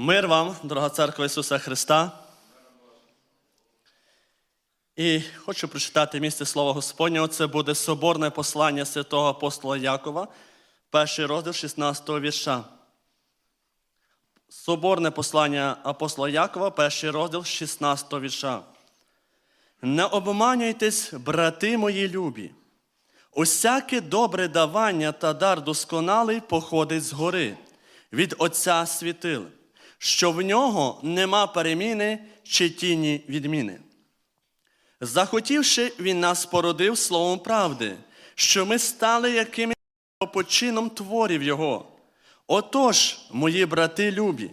Мир вам, дорога церква Ісуса Христа. І хочу прочитати місце Слова Господнього. Це буде соборне послання святого апостола Якова, перший розділ 16 вірша. Соборне послання апостола Якова, перший розділ 16 вірша. Не обманюйтесь, брати мої любі. Усяке добре давання та дар досконалий походить згори, від Отця світил, що в нього нема переміни чи тіні відміни. Захотівши, він нас породив словом правди, що ми стали якимось почином творів Його. Отож, мої брати любі,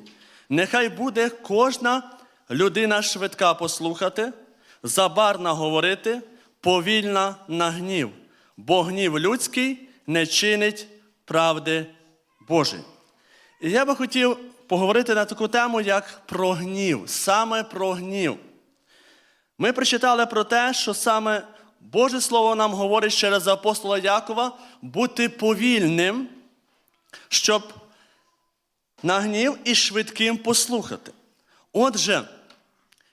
нехай буде кожна людина швидка послухати, забарна говорити, повільна на гнів, бо гнів людський не чинить правди Божої. І я би хотів поговорити на таку тему, як про гнів, саме про гнів. Ми прочитали про те, що саме Боже Слово нам говорить через апостола Якова бути повільним, щоб на гнів і швидким послухати. Отже,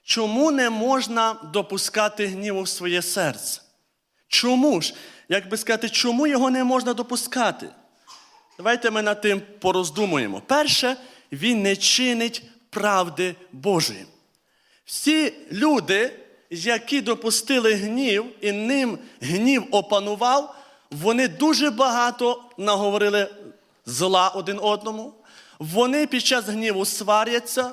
чому не можна допускати гніву в своє серце? Чому ж? Як би сказати, чому його не можна допускати? Давайте ми над тим пороздумуємо. Перше, він не чинить правди Божої. Всі люди, які допустили гнів, і ним гнів опанував, вони дуже багато наговорили зла один одному. Вони під час гніву сваряться,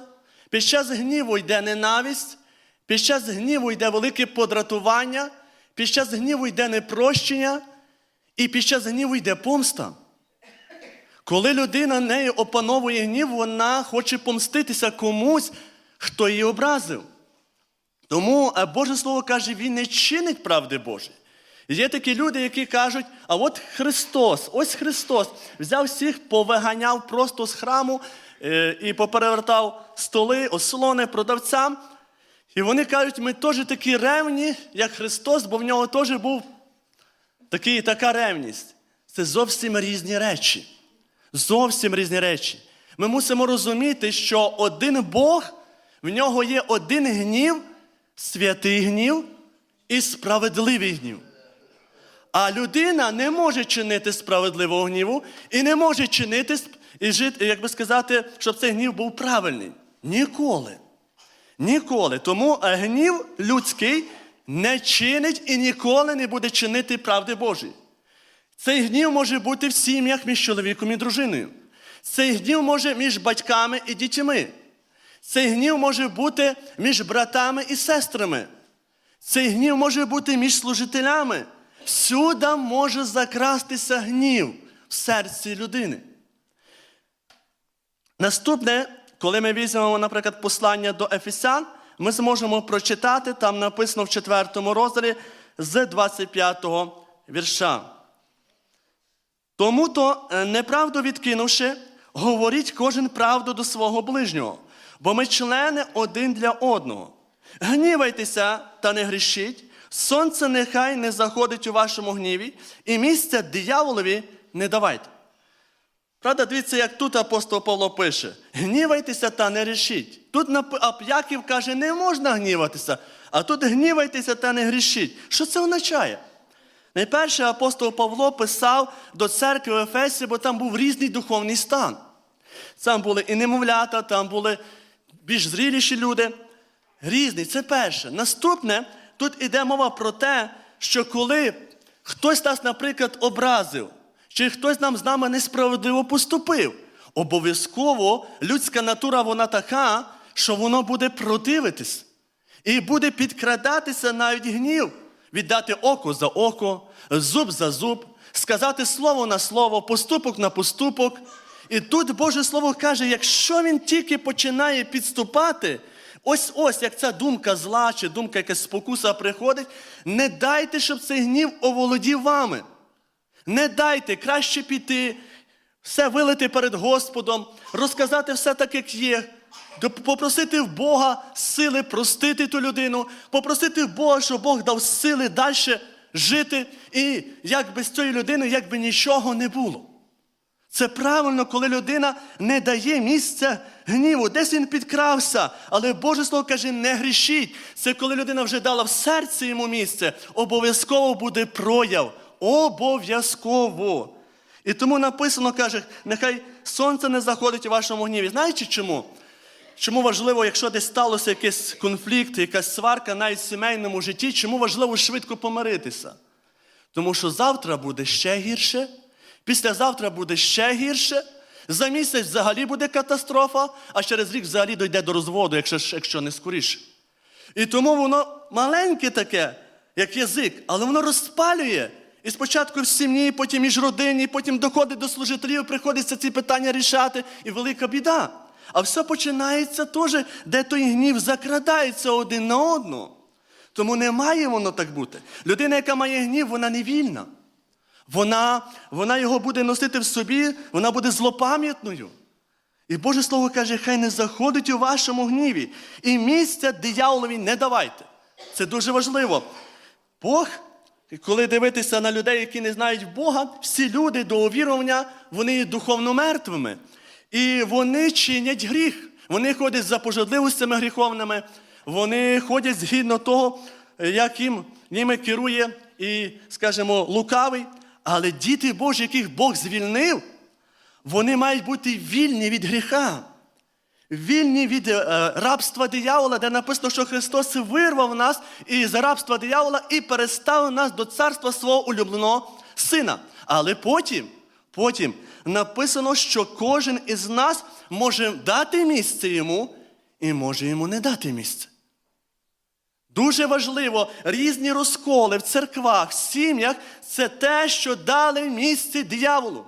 під час гніву йде ненависть, під час гніву йде велике подратування, під час гніву йде непрощення, і під час гніву йде помста. Коли людина нею опановує гнів, вона хоче помститися комусь, хто її образив. Тому Боже Слово каже, Він не чинить правди Божої. Є такі люди, які кажуть, а от Христос, ось Христос взяв всіх, повиганяв просто з храму е, і поперевертав столи, ослони продавцям. І вони кажуть, ми теж такі ревні, як Христос, бо в нього теж був такий, така ревність. Це зовсім різні речі. Зовсім різні речі. Ми мусимо розуміти, що один Бог, в нього є один гнів, святий гнів і справедливий гнів. А людина не може чинити справедливого гніву і не може чинити і жити, як би сказати, щоб цей гнів був правильний. Ніколи. Ніколи. Тому е, гнів людський не чинить і ніколи не буде чинити правди Божої. Цей гнів може бути в сім'ях між чоловіком і дружиною. Цей гнів може між батьками і дітьми. Цей гнів може бути між братами і сестрами. Цей гнів може бути між служителями. Всюди може закрастися гнів в серці людини. Наступне, коли ми візьмемо, наприклад, послання до Ефесян, ми зможемо прочитати, там написано в 4 розділі з 25 вірша. Тому то, е, неправду відкинувши, говоріть кожен правду до свого ближнього, бо ми члени один для одного. Гнівайтеся та не грішіть, сонце нехай не заходить у вашому гніві, і місця дияволові не давайте. Правда, дивіться, як тут апостол Павло пише: гнівайтеся та не рішіть. Тут нап- а Яків каже, не можна гніватися, а тут гнівайтеся та не грішіть. Що це означає? Найперше апостол Павло писав до церкви в Ефесі, бо там був різний духовний стан. Там були і немовлята, там були більш зріліші люди. Різний, це перше. Наступне, тут іде мова про те, що коли хтось нас, наприклад, образив, чи хтось нам з нами несправедливо поступив, обов'язково людська натура вона така, що воно буде противитись. І буде підкрадатися навіть гнів, віддати око за око, зуб за зуб, сказати слово на слово, поступок на поступок. І тут Боже Слово каже, якщо він тільки починає підступати, ось ось як ця думка зла чи думка якась спокуса приходить, не дайте, щоб цей гнів оволодів вами. Не дайте краще піти, все вилити перед Господом, розказати все так, як є, попросити в Бога сили простити ту людину, попросити в Бога, щоб Бог дав сили далі жити, і як без цієї людини, якби нічого не було. Це правильно, коли людина не дає місця гніву, десь він підкрався. Але Боже Слово каже, не грішіть. Це коли людина вже дала в серці йому місце, обов'язково буде прояв. Обов'язково. І тому написано, каже, нехай сонце не заходить у вашому гніві. Знаєте чому? Чому важливо, якщо десь сталося якийсь конфлікт, якась сварка навіть в сімейному житті, чому важливо швидко помиритися? Тому що завтра буде ще гірше, післязавтра буде ще гірше, за місяць взагалі буде катастрофа, а через рік взагалі дойде до розводу, якщо, якщо не скоріше. І тому воно маленьке таке, як язик, але воно розпалює. І спочатку в сім'ї, потім між родині, потім доходить до служителів, приходиться ці питання рішати, і велика біда. А все починається теж, де той гнів закрадається один на одного. Тому не має воно так бути. Людина, яка має гнів, вона не вільна. Вона, вона його буде носити в собі, вона буде злопам'ятною. І Боже Слово каже, хай не заходить у вашому гніві. І місця дияволові не давайте. Це дуже важливо. Бог, коли дивитися на людей, які не знають Бога, всі люди до увірування, вони є духовно мертвими. І вони чинять гріх. Вони ходять за пожадливостями гріховними, вони ходять згідно того, як їм ними керує і, скажімо, лукавий. Але діти Божі, яких Бог звільнив, вони мають бути вільні від гріха, вільні від е, рабства диявола, де написано, що Христос вирвав нас із рабства диявола і переставив нас до царства свого улюбленого сина. Але потім, потім написано, що кожен із нас може дати місце йому і може йому не дати місце. Дуже важливо, різні розколи в церквах, в сім'ях це те, що дали місце дияволу.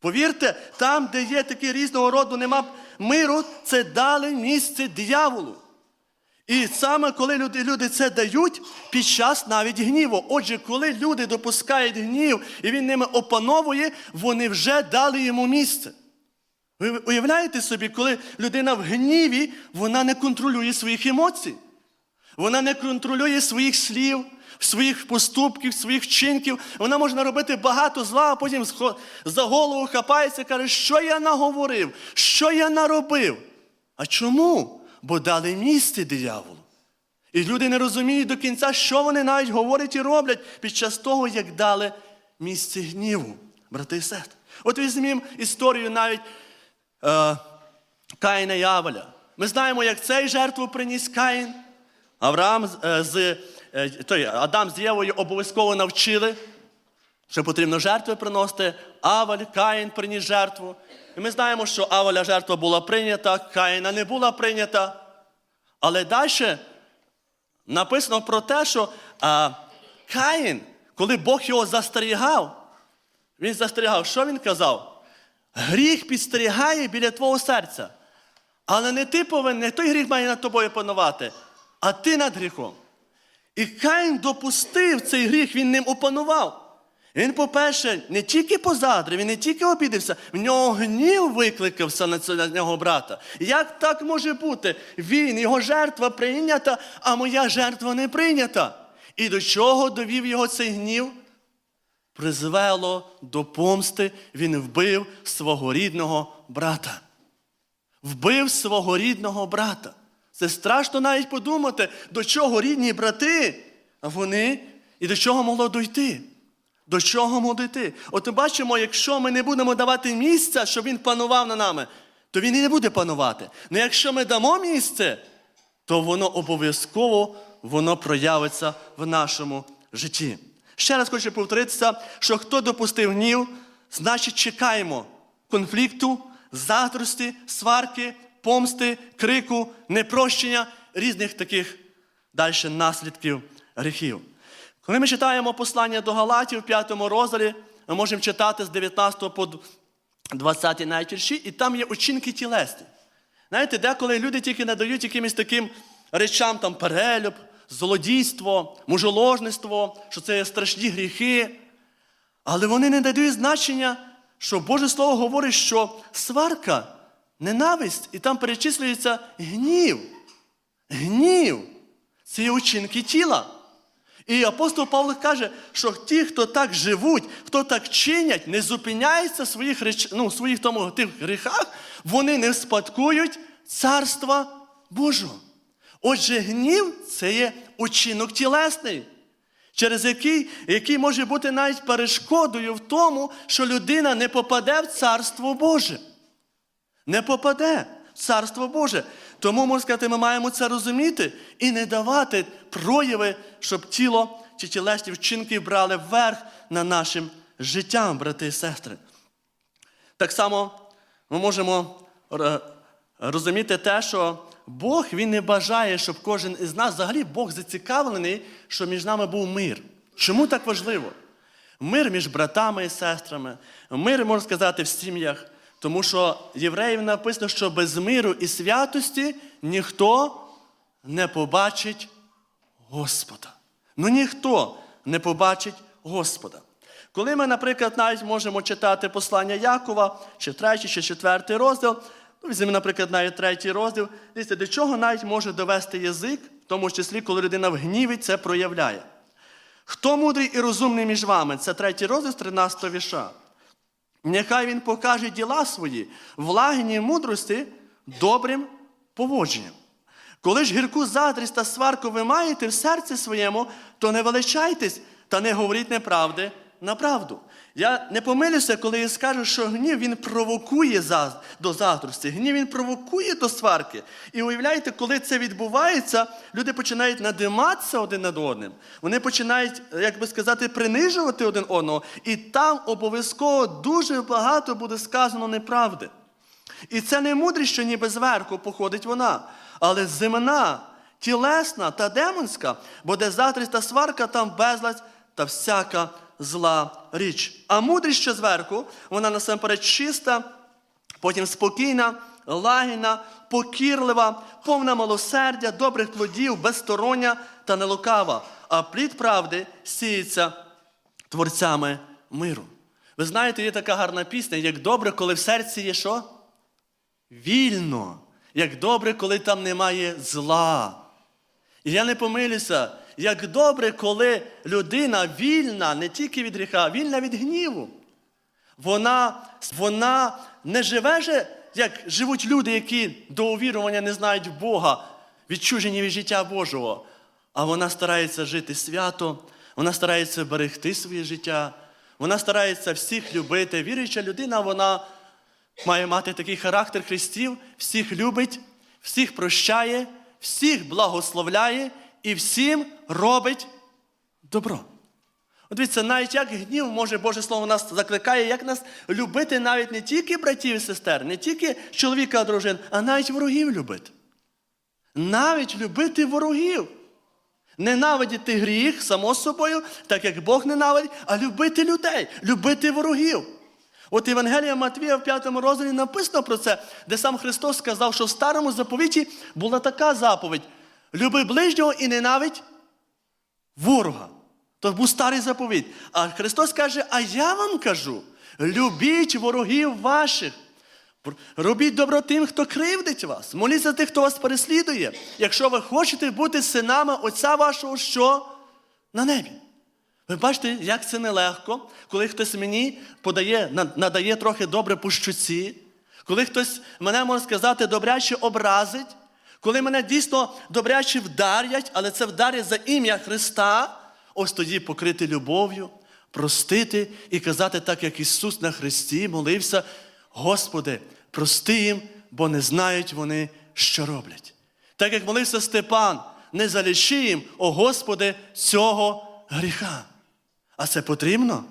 Повірте, там, де є такі різного роду, нема миру, це дали місце дияволу. І саме коли люди, люди це дають під час навіть гніву. Отже, коли люди допускають гнів і він ними опановує, вони вже дали йому місце. Ви уявляєте собі, коли людина в гніві, вона не контролює своїх емоцій. Вона не контролює своїх слів, своїх поступків, своїх вчинків. Вона може наробити багато зла, а потім за голову хапається і каже, що я наговорив, що я наробив. А чому? Бо дали місце дияволу. І люди не розуміють до кінця, що вони навіть говорять і роблять під час того, як дали місце гніву, брати і сестри. От візьмімо історію навіть е, Каїна і Авеля. Ми знаємо, як цей жертву приніс Каїн. Авраам з- е, з е, той, Адам з Євою обов'язково навчили, що потрібно жертви приносити. Авель, Каїн приніс жертву. І ми знаємо, що Авеля жертва була прийнята, Каїна не була прийнята. Але далі написано про те, що а, Каїн, коли Бог його застерігав, він застерігав, що він казав? Гріх підстерігає біля твого серця. Але не ти повинен, не той гріх має над тобою панувати, а ти над гріхом. І Каїн допустив цей гріх, він ним опанував. Він, по-перше, не тільки позадрив, він не тільки обідався, в нього гнів викликався на цього- брата. Як так може бути? Він, його жертва прийнята, а моя жертва не прийнята. І до чого довів його цей гнів? Призвело до помсти, він вбив свого рідного брата. Вбив свого рідного брата. Це страшно навіть подумати, до чого рідні брати, а вони і до чого могло дойти. До чого могло дойти? От ми бачимо, якщо ми не будемо давати місця, щоб він панував над нами, то він і не буде панувати. Але якщо ми дамо місце, то воно обов'язково воно проявиться в нашому житті. Ще раз хочу повторитися, що хто допустив гнів, значить чекаємо конфлікту, заздрості, сварки, помсти, крику, непрощення, різних таких далі наслідків гріхів. Коли ми читаємо послання до Галатів в 5 розділі, ми можемо читати з 19 по 20 навіть вірші, і там є учинки тілесні. Знаєте, деколи люди тільки надають якимось таким речам, там перелюб, злодійство, мужоложництво, що це є страшні гріхи. Але вони не дають значення, що Боже Слово говорить, що сварка, ненависть, і там перечислюється гнів. Гнів це є учинки тіла. І апостол Павло каже, що ті, хто так живуть, хто так чинять, не зупиняються в своїх, реч... ну, своїх тому, тих гріхах, вони не спадкують царства Божого. Отже, гнів це є учинок тілесний, через який, який може бути навіть перешкодою в тому, що людина не попаде в Царство Боже. Не попаде в Царство Боже. Тому, можна сказати, ми маємо це розуміти і не давати прояви, щоб тіло чи тілесні вчинки брали вверх на нашим життям, брати і сестри. Так само ми можемо е, розуміти те, що Бог він не бажає, щоб кожен із нас, взагалі Бог зацікавлений, щоб між нами був мир. Чому так важливо? Мир між братами і сестрами, мир, можна сказати, в сім'ях. Тому що євреїв написано, що без миру і святості ніхто не побачить Господа. Ну ніхто не побачить Господа. Коли ми, наприклад, навіть можемо читати послання Якова, чи третій, чи четвертий розділ, ну, візьмемо, наприклад, навіть третій розділ, дивіться, до чого навіть може довести язик, в тому числі, коли людина в гніві це проявляє. Хто мудрий і розумний між вами? Це третій розділ з 13 віша. Нехай він покаже діла свої, влагені мудрості добрим поводженням. Коли ж гірку задрість та сварку ви маєте в серці своєму, то не величайтесь та не говоріть неправди на правду. Я не помилюся, коли я скажу, що гнів він провокує до заздрості, гнів він провокує до сварки. І уявляєте, коли це відбувається, люди починають надиматися один над одним. Вони починають, як би сказати, принижувати один одного. І там обов'язково дуже багато буде сказано неправди. І це не мудрість, що ніби зверху походить вона, але земна, тілесна та демонська, бо де затрість та сварка, там безладь та всяка зла річ. А мудрість, що зверху, вона насамперед чиста, потім спокійна, лагідна, покірлива, повна милосердя, добрих плодів, безстороння та нелукава. А плід правди сіється творцями миру. Ви знаєте, є така гарна пісня, як добре, коли в серці є що? Вільно. Як добре, коли там немає зла. І я не помилюся, як добре, коли людина вільна не тільки від гріха, а вільна від гніву. Вона, вона не живе, же, як живуть люди, які до увірування не знають Бога, відчужені від життя Божого. А вона старається жити свято, вона старається берегти своє життя, вона старається всіх любити. Віруюча людина, вона має мати такий характер Христів, всіх любить, всіх прощає, всіх благословляє і всім робить добро. От дивіться, навіть як гнів може Боже Слово нас закликає, як нас любити навіть не тільки братів і сестер, не тільки чоловіка і дружин, а навіть ворогів любити. Навіть любити ворогів. Ненавидіти гріх, само собою, так як Бог ненавидить, а любити людей, любити ворогів. От Євангелія Матвія в п'ятому розділі написано про це, де сам Христос сказав, що в старому заповіті була така заповідь: люби ближнього і ненавидь ворога. То був старий заповідь. А Христос каже: А я вам кажу: любіть ворогів ваших. Робіть добро тим, хто кривдить вас. Моліться тих, хто вас переслідує. Якщо ви хочете бути синами Отця вашого, що на небі. Ви бачите, як це нелегко, коли хтось мені подає, надає трохи добре по щуці, коли хтось мене, можна сказати, добряче образить, коли мене дійсно добряче вдарять, але це вдарять за ім'я Христа, ось тоді покрити любов'ю, простити і казати так, як Ісус на Христі молився, Господи, прости їм, бо не знають вони, що роблять. Так як молився Степан, не залиши їм, о Господи, цього гріха. А це потрібно.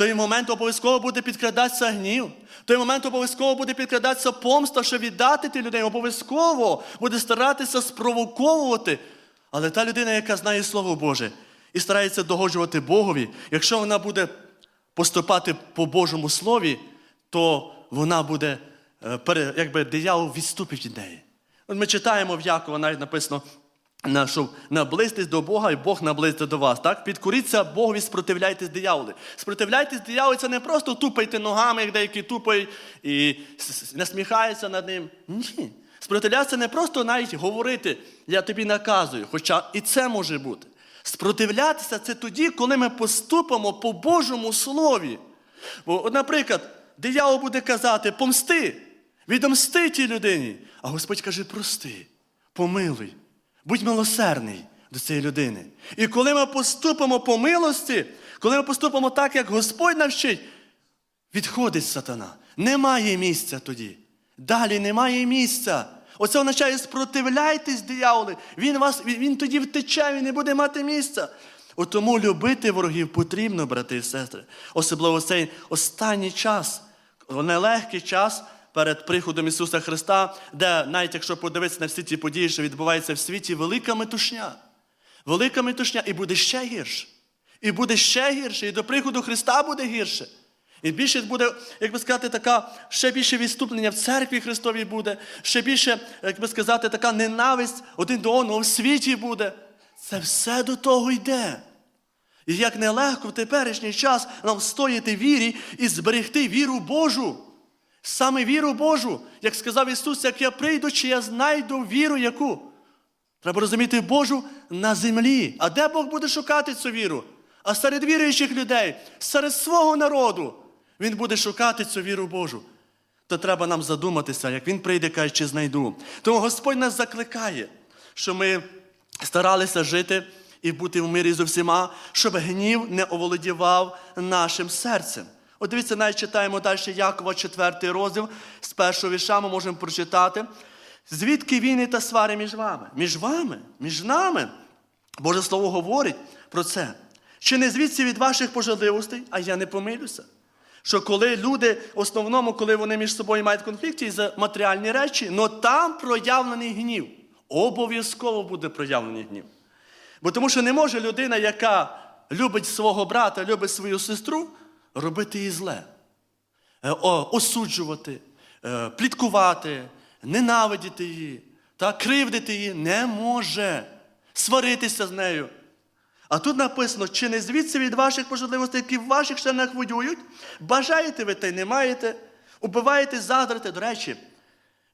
Той момент обов'язково буде підкрадатися гнів. В той момент обов'язково буде підкрадатися помста, щоб віддати ті людей. Обов'язково буде старатися спровоковувати. Але та людина, яка знає Слово Боже і старається догоджувати Богові, якщо вона буде поступати по Божому Слові, то вона буде, е, якби диявол відступить від неї. Ми читаємо в Якова, навіть написано, на- що наблизьтесь до Бога, і Бог наблизиться до вас. Так? Підкоріться Богові, спротивляйтесь дияволі. Спротивляйтесь дияволі це не просто тупайте ногами, як деякі тупають і насміхаються над ним. Ні. Спротивлятися не просто навіть говорити, я тобі наказую, хоча і це може бути. Спротивлятися це тоді, коли ми поступимо по Божому Слові. Бо, от, наприклад, диявол буде казати, помсти, відомсти тій людині. А Господь каже, прости, помилуй, будь милосердний до цієї людини. І коли ми поступимо по милості, коли ми поступимо так, як Господь навчить, відходить сатана. Немає місця тоді. Далі немає місця. Оце означає, спротивляйтесь, дияволи. Він, вас, він, тоді втече, він не буде мати місця. От тому любити ворогів потрібно, брати і сестри. Особливо цей останній час, нелегкий час перед приходом Ісуса Христа, де, навіть якщо подивитися на всі ті події, що відбуваються в світі, велика метушня. Велика метушня, і буде ще гірше. І буде ще гірше, і до приходу Христа буде гірше. І більше буде, як би сказати, така ще більше відступлення в церкві Христовій буде, ще більше, як би сказати, така ненависть один до одного в світі буде. Це все до того йде. І як нелегко в теперішній час нам встояти вірі і зберегти віру Божу. Саме віру Божу, як сказав Ісус, як я прийду, чи я знайду віру яку? Треба розуміти Божу на землі. А де Бог буде шукати цю віру? А серед віруючих людей, серед свого народу, Він буде шукати цю віру Божу. То треба нам задуматися, як Він прийде, каже, чи знайду. Тому Господь нас закликає, що ми старалися жити і бути в мирі з усіма, щоб гнів не оволодівав нашим серцем. От дивіться, навіть читаємо далі Якова, 4 розділ, з першого вірша ми можемо прочитати. Звідки війни та свари між вами? Між вами, між нами. Боже Слово говорить про це. Чи не звідси від ваших пожадливостей, а я не помилюся. Що коли люди, в основному, коли вони між собою мають конфлікти за матеріальні речі, но там проявлений гнів. Обов'язково буде проявлений гнів. Бо тому що не може людина, яка любить свого брата, любить свою сестру, робити їй зле, Е, осуджувати, е, пліткувати, ненавидіти її, та кривдити її не може, сваритися з нею. А тут написано, чи не звідси від ваших пожадливостей, які в ваших членах воюють, бажаєте ви та й не маєте, убиваєте, заздрите. До речі,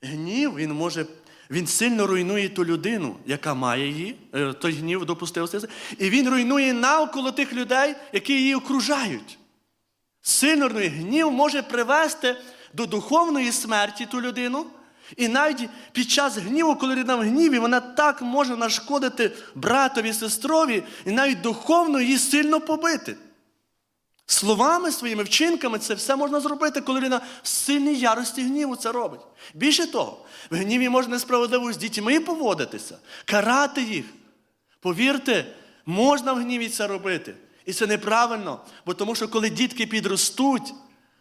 гнів він може, він сильно руйнує ту людину, яка має її, е, той гнів допустився. І він руйнує навколо тих людей, які її окружають. Сильно. Гнів може привести до духовної смерті ту людину. І навіть під час гніву, коли людина в гніві, вона так може нашкодити братові, сестрові, і навіть духовно її сильно побити. Словами своїми вчинками це все можна зробити, коли людина в сильній ярості гніву це робить. Більше того, в гніві можна несправедливо з дітьми поводитися, карати їх. Повірте, можна в гніві це робити. І це неправильно, бо тому що коли дітки підростуть,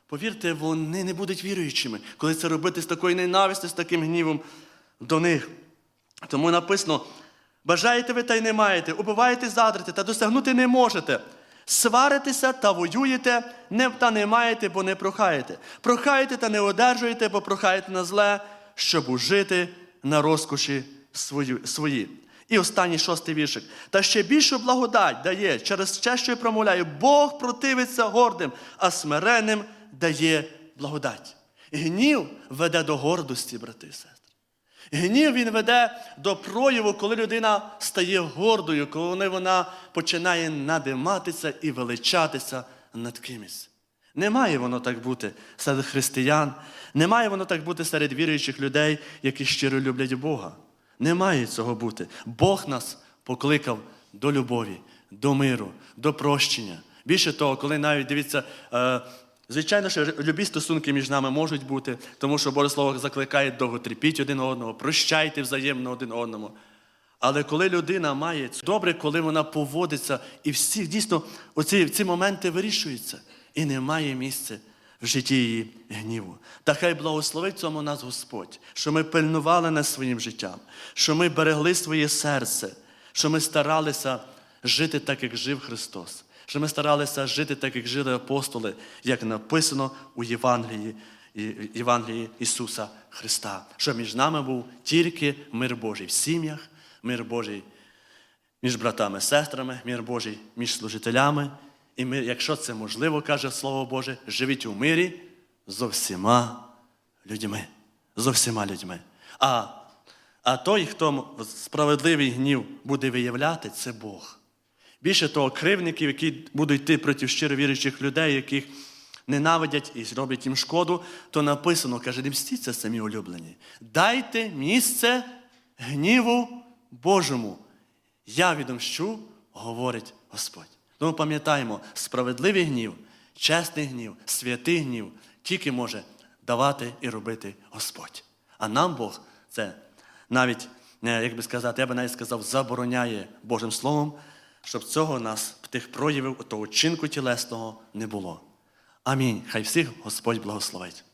повірте, вони не будуть віруючими, коли це робити з такою ненавистю, з таким гнівом до них. Тому написано: бажаєте ви та й не маєте, убиваєте, задрите, та досягнути не можете. Сваритеся та воюєте, не, та не маєте, бо не прохаєте. Прохаєте та не одержуєте, бо прохаєте на зле, щоб ужити на розкоші свої. І останній шостий віршик. Та ще більшу благодать дає через те, що я промовляю, Бог противиться гордим, а смиренним дає благодать. Гнів веде до гордості, брати і сестри. Гнів він веде до прояву, коли людина стає гордою, коли вона починає надиматися і величатися над кимось. Не має воно так бути серед християн, не має воно так бути серед віруючих людей, які щиро люблять Бога. Не має цього бути. Бог нас покликав до любові, до миру, до прощення. Більше того, коли навіть дивіться, е, звичайно, що любі стосунки між нами можуть бути, тому що Боже Слово закликає довготерпіть один одного, прощайте взаємно один одному. Але коли людина має це, добре, коли вона поводиться, і всі дійсно оці ці моменти вирішуються, і немає місця в житті її гніву. Та хай благословить цьому нас Господь, що ми пильнували над своїм життям, що ми берегли своє серце, що ми старалися жити так, як жив Христос, що ми старалися жити так, як жили апостоли, як написано у Євангелії, Євангелії Ісуса Христа, що між нами був тільки мир Божий в сім'ях, мир Божий між братами, сестрами, мир Божий між служителями. І ми, якщо це можливо, каже Слово Боже, живіть у мирі зо всіма людьми. Зо всіма людьми. А, а той, хто справедливий гнів буде виявляти, це Бог. Більше того, кривників, які будуть йти проти щиро віруючих людей, яких ненавидять і зроблять їм шкоду, то написано, каже, не мстіться самі улюблені. Дайте місце гніву Божому. Я відомщу, говорить Господь. Тому пам'ятаємо, справедливий гнів, чесний гнів, святий гнів тільки може давати і робити Господь. А нам Бог це навіть, е, як би сказати, я би навіть сказав, забороняє Божим Словом, щоб цього нас, тих проявів, того чинку тілесного не було. Амінь. Хай всіх Господь благословить.